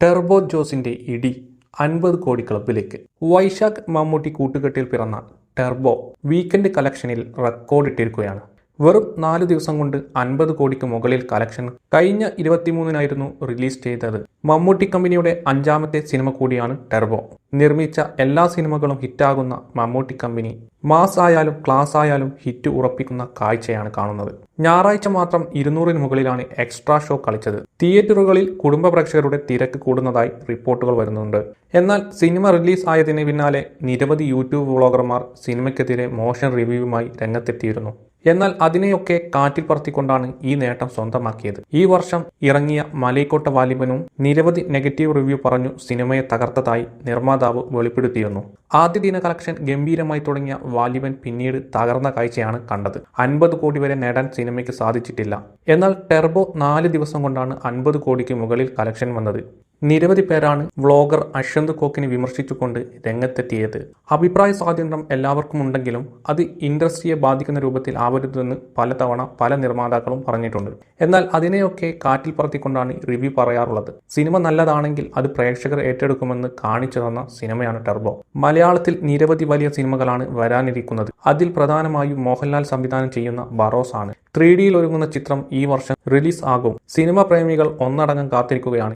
Turbo ജോസിന്റെ ഇടി അൻപത് കോടി ക്ലബിലേക്ക് വൈശാഖ് മമ്മൂട്ടി കൂട്ടുകെട്ടിൽ പിറന്ന ടെർബോ വീക്കെൻഡ് കളക്ഷനിൽ റെക്കോർഡിട്ടിരിക്കുകയാണ്. വെറും നാല് ദിവസം കൊണ്ട് അൻപത് കോടിക്ക് മുകളിൽ കളക്ഷൻ കഴിഞ്ഞ ഇരുപത്തിമൂന്നിനായിരുന്നു റിലീസ് ചെയ്തത്. മമ്മൂട്ടി കമ്പനിയുടെ അഞ്ചാമത്തെ സിനിമ കൂടിയാണ് ടെർബോ നിർമ്മിച്ച എല്ലാ സിനിമകളും ഹിറ്റാകുന്ന മമ്മൂട്ടി കമ്പനി മാസ് ആയാലും ക്ലാസ് ആയാലും ഹിറ്റ് ഉറപ്പിക്കുന്ന കാഴ്ചയാണ് കാണുന്നത്. ഞായറാഴ്ച മാത്രം ഇരുന്നൂറിന് മുകളിലാണ് എക്സ്ട്രാ ഷോ കളിച്ചത്. തിയേറ്ററുകളിൽ കുടുംബ പ്രേക്ഷകരുടെ തിരക്ക് കൂടുന്നതായി റിപ്പോർട്ടുകൾ വരുന്നുണ്ട്. എന്നാൽ സിനിമ റിലീസ് ആയതിന് പിന്നാലെ നിരവധി യൂട്യൂബ് വ്ളോഗർമാർ സിനിമയ്ക്കെതിരെ മോശം റിവ്യൂവുമായി രംഗത്തെത്തിയിരുന്നു. എന്നാൽ അതിനെയൊക്കെ കാറ്റിൽ പറത്തിക്കൊണ്ടാണ് ഈ നേട്ടം സ്വന്തമാക്കിയത്. ഈ വർഷം ഇറങ്ങിയ മലൈക്കോട്ട വാലിബനും നിരവധി നെഗറ്റീവ് റിവ്യൂ പറഞ്ഞു സിനിമയെ തകർത്തതായി നിർമ്മാതാവ് വെളിപ്പെടുത്തിയിരുന്നു. ആദ്യ ദിന കളക്ഷൻ ഗംഭീരമായി തുടങ്ങിയ വാലിബൻ പിന്നീട് തകർന്ന കാഴ്ചയാണ് കണ്ടത്. അൻപത് കോടി വരെ നേടാൻ സിനിമയ്ക്ക് സാധിച്ചിട്ടില്ല. എന്നാൽ ടെർബോ നാല് ദിവസം കൊണ്ടാണ് അൻപത് കോടിക്ക് മുകളിൽ കളക്ഷൻ വന്നത്. നിരവധി പേരാണ് വ്ളോഗർ അശ്വന്ത് കോക്കിനെ വിമർശിച്ചുകൊണ്ട് രംഗത്തെത്തിയത്. അഭിപ്രായ സ്വാതന്ത്ര്യം എല്ലാവർക്കും ഉണ്ടെങ്കിലും അത് ഇൻഡസ്ട്രിയെ ബാധിക്കുന്ന രൂപത്തിൽ ആവരുതെന്ന് പലതവണ പല നിർമ്മാതാക്കളും പറഞ്ഞിട്ടുണ്ട്. എന്നാൽ അതിനെയൊക്കെ കാറ്റിൽ പറത്തിക്കൊണ്ടാണ് റിവ്യൂ പറയാറുള്ളത്. സിനിമ നല്ലതാണെങ്കിൽ അത് പ്രേക്ഷകർ ഏറ്റെടുക്കുമെന്ന് കാണിച്ചു തന്ന സിനിമയാണ് ടെർബോ. മലയാളത്തിൽ നിരവധി വലിയ സിനിമകളാണ് വരാനിരിക്കുന്നത്. അതിൽ പ്രധാനമായും മോഹൻലാൽ സംവിധാനം ചെയ്യുന്ന ബറോസ് ആണ് ത്രീ ഡിയിൽ ഒരുങ്ങുന്ന ചിത്രം ഈ വർഷം റിലീസ് ആകും. സിനിമ പ്രേമികൾ ഒന്നടങ്കം കാത്തിരിക്കുകയാണ്.